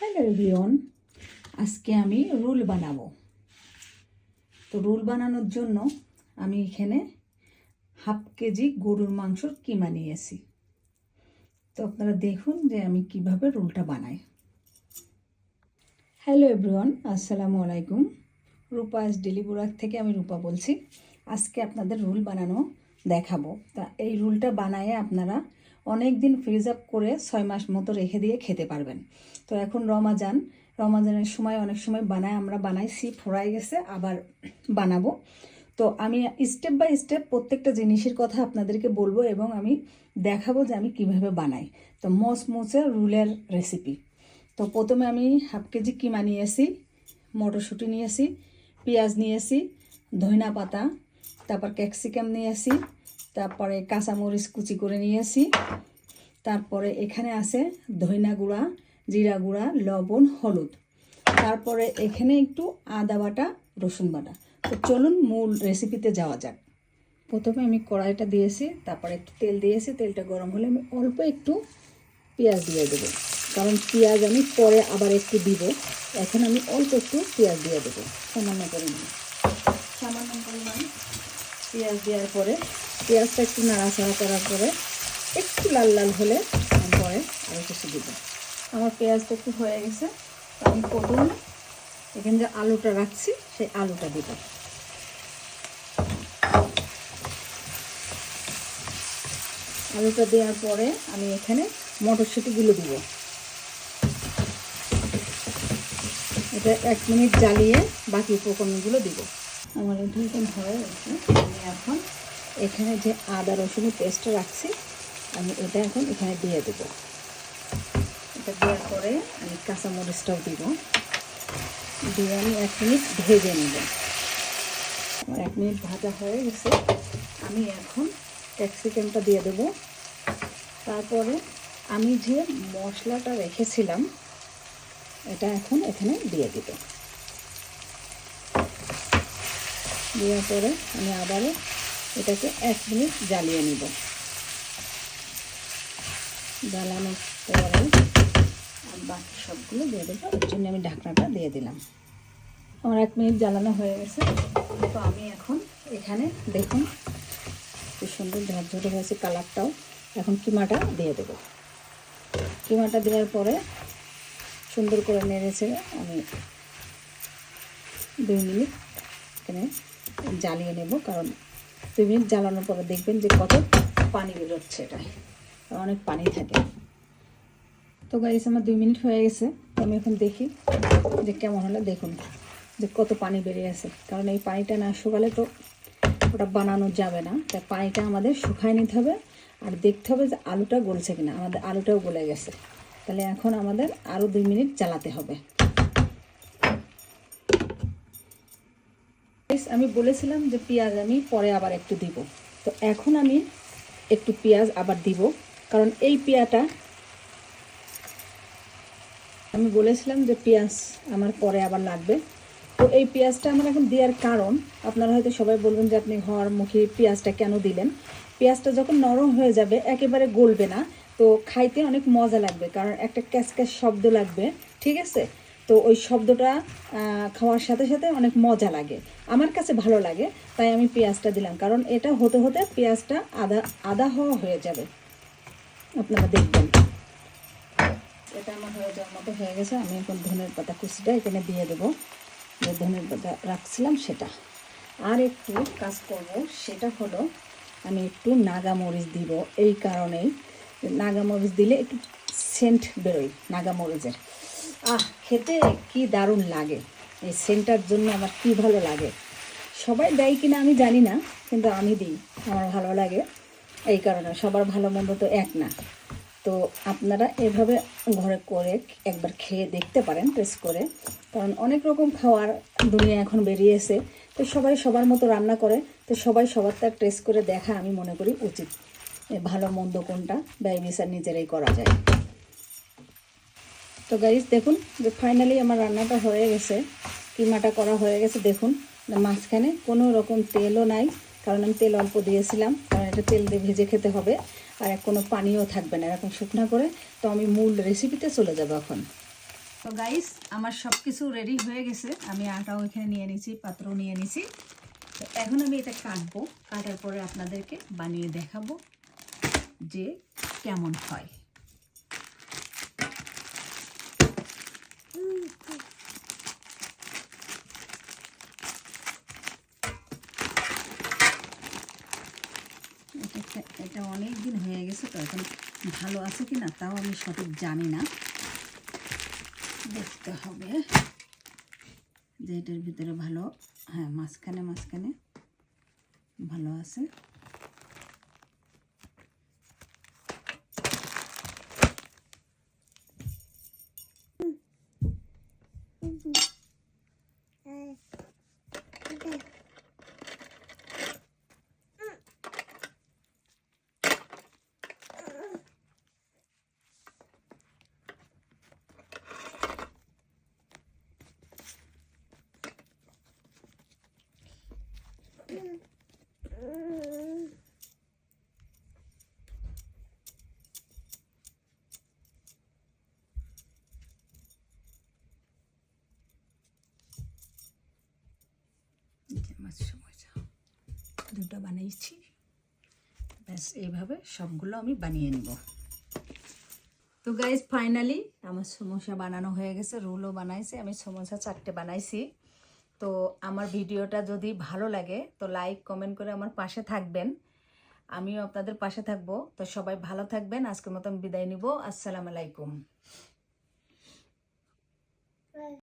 Hello everyone আজকে আমি role বানাবো। তো রোল বানানোর জন্য আমি এখানে হাফ কেজি গরুর মাংসর কিমা নিয়েছি। তো আপনারা দেখুন যে আমি কীভাবে রোলটা বানাই। হ্যালো এভরিওয়ান, আসসালামু আলাইকুম। রূপা এস ডেলিবুরাক থেকে আমি রূপা বলছি। আজকে আপনাদের রোল বানানো দেখাবো। তা এই রোলটা বানায়ে আপনারা অনেক দিন ফ্রিজ আপ করে ছয় মাস মতো রেখে দিয়ে খেতে পারবেন। তো এখন রমাজান, রমাজানের সময় অনেক সময় বানায়, আমরা বানাইছি ফোড়াই গেছে, আবার বানাবো। তো আমি স্টেপ বাই স্টেপ প্রত্যেকটা জিনিসের কথা আপনাদেরকে বলব এবং আমি দেখাবো যে আমি কীভাবে বানাই। তো মস মোচে রুলের রেসিপি তো প্রথমে আমি হাফ কেজি কিমা নিয়েছি, মটরশুঁটি নিয়েছি, পেঁয়াজ নিয়েছি, ধনিয়া পাতা, তারপর ক্যাপসিকাম নিয়েছি তারপরে কাঁচামরিচ কুচি করে নিয়েছি। তারপরে এখানে আছে ধইনা গুঁড়া, জিরা গুঁড়া, লবণ, হলুদ। তারপরে এখানে একটু আদা বাটা, রসুন বাটা। তো চলুন মূল রেসিপিতে যাওয়া যাক। প্রথমে আমি কড়াইটা দিয়েছি, তারপরে একটু তেল দিয়েছি। তেলটা গরম হলে আমি অল্প একটু পেঁয়াজ দিয়ে দেবো। কারণ পেঁয়াজ আমি পরে আবার একটু দিব। এখন আমি অল্প একটু পেঁয়াজ দিয়ে দেবো। সামান্য পরিমাণ। সামান্য পরিমাণ পেঁয়াজ দেওয়ার পরে পেঁয়াজটা একটু নাড়াচাড়া করার পরে একটু লাল লাল হলে পরে আরও কিছু দিব। আমার পেঁয়াজটা একটু হয়ে গেছে আমি প্রথমে এখানে যে আলুটা রাখছি, সেই আলুটা দিব। আলুটা দেওয়ার পরে আমি এখানে মটরশুঁটিগুলো দিব। এটা এক মিনিট জ্বালিয়ে বাকি উপকরণগুলো দিব। আমার এখানে হয়ে গেছে, আমি এখন এখানে যে আদা রসুনের পেস্টটা রাখছি, আমি এটা এখন এখানে দিয়ে দেবো। এটা দেওয়ার পরে আমি কাঁচামরিচটাও দিব। দিয়ে আমি এক মিনিট ভেজে নেব। এক মিনিট ভাজা হয়ে গেছে। আমি এখন ক্যাপসিকামটা দিয়ে দেবো। তারপরে আমি যে মশলাটা রেখেছিলাম, এটা এখন এখানে দিয়ে দিব। দেওয়ার পরে আমি আবারও এটাকে এক মিনিট জ্বালিয়ে নিব। জ্বালানোর পরে আর বাকি সবগুলো দিয়ে দেবো। এর জন্য আমি ঢাকনাটা দিয়ে দিলাম। আমার এক মিনিট জ্বালানো হয়ে গেছে। তো আমি এখন এখানে দেখুন কি সুন্দর ঝরঝরে হয়েছে কালারটাও। এখন কিমাটা দিয়ে দেবো। কিমাটা দেওয়ার পরে সুন্দর করে নেড়েছে আমি দুই মিনিট এখানে জ্বালিয়ে নেব। কারণ দুই মিনিট জ্বালানোর পরে দেখবেন যে কত পানি বেরোচ্ছে এটা অনেক পানি থাকে। তো গাইস আমার দুই মিনিট হয়ে গেছে। আমি এখন দেখি যে কেমন হলো। দেখুন যে কত পানি বেরিয়ে আছে। কারণ এই পানিটা না শুকালে তো ওটা বানানো যাবে না। তাই পানিটা আমাদের শুকায় নিতে হবে আর দেখতে হবে যে আলুটা গলছে কিনা। আমাদের আলুটাও গলে গেছে। তাহলে এখন আমাদের আরও দুই মিনিট জ্বালাতে হবে। আমি বলেছিলাম যে পেঁয়াজ আমি পরে আবার একটু দিব। তো এখন আমি একটু পেঁয়াজ আবার দিব, কারণ এই পেঁয়াটা আমি বলেছিলাম যে পেঁয়াজ আমার পরে আবার লাগবে। তো এই পেঁয়াজটা আমার এখন দেওয়ার কারণ, আপনারা হয়তো সবাই বলবেন যে আপনি ঘর মুখে পেঁয়াজটা কেন দিলেন? পেঁয়াজটা যখন নরম হয়ে যাবে, একেবারে গলবে না, তো খাইতে অনেক মজা লাগবে, কারণ একটা ক্যাসক্যাস শব্দ লাগবে, ঠিক আছে? তো ওই শব্দটা খাওয়ার সাথে সাথে অনেক মজা লাগে। আমার কাছে ভালো লাগে, তাই আমি পেঁয়াজটা দিলাম। কারণ এটা হতে হতে পেঁয়াজটা আদা আদা হওয়া হয়ে যাবে। আপনারা দেখবেন। এটা আমার হয়ে যাওয়ার মতো হয়ে গেছে। আমি এখন ধনের পাতা কুচিটা এখানে দিয়ে দেবো। যে ধনের পাতা রাখছিলাম সেটা। আর একটু কাজ করব, সেটা হলো আমি একটু নাগামরিচ দিব। এই কারণেই নাগামরিচ দিলে একটু সেন্ট বেরোয় নাগামরিচের। আহ, খেতে কি দারুণ লাগে। এই সেন্টার জন্য আমার কি ভালো লাগে। সবাই দেয় কিনা আমি জানি না, কিন্তু আমি দিই। আমার ভালো লাগে। এই কারণে সবার ভালো মন্দ তো এক না। তো আপনারা এভাবে ঘরে করে একবার খেয়ে দেখতে পারেন, টেস্ট করে। কারণ অনেক রকম খাওয়ার দুনিয়া এখন বেরিয়েছে তো সবাই সবার মতো রান্না করে। তো সবাই সবার তার টেস্ট করে দেখা আমি মনে করি উচিত। ভালো মন্দ কোনটা? ব্যয় বিচার নিজেরাই করা যায়। তো গাইজ দেখুন, যে ফাইনালি আমার রান্নাটা হয়ে গেছে। কিমাটা করা হয়ে গেছে, দেখুন। মাঝখানে কোনো রকম তেলও নাই, কারণ আমি তেল অল্প দিয়েছিলাম, কারণ এটা তেল দিয়ে ভেজে খেতে হবে, আর কোনো পানিও থাকবে না, এরকম শুকনো করে। তো আমি মূল রেসিপিতে চলে যাব এখন। তো গাইস আমার সব কিছু রেডি হয়ে গেছে। আমি আটাও এখানে নিয়ে নিয়েছি পাত্রও নিয়ে নিয়েছি তো এখন আমি এটা কাটবো। কাটার পরে আপনাদেরকে বানিয়ে দেখাবো যে কেমন হয়। এটা এটা অনেক দিন হয়ে গেছে তো, এখন ভালো আছে কি না তাও আমি সঠিক জানি না। দেখতে হবে যে এটার ভিতরে ভালো হ্যাঁ মাঝখানে মাঝখানে ভালো আছে। যে। আমার দুটো বানিয়েছি ব্যাস, এইভাবে সবগুলো আমি বানিয়ে নেব। তো গাইজ ফাইনালি আমার সমোসা বানানো হয়ে গেছে, রোলও বানাইছি, আমি সমোসা চারটে বানাইছি। তো আমার ভিডিওটা যদি ভালো লাগে, তো লাইক কমেন্ট করে আমার পাশে থাকবেন। আমিও আপনাদের পাশে থাকব। তো সবাই ভালো থাকবেন, আজকের মতন বিদায় নিব। আসসালামু আলাইকুম।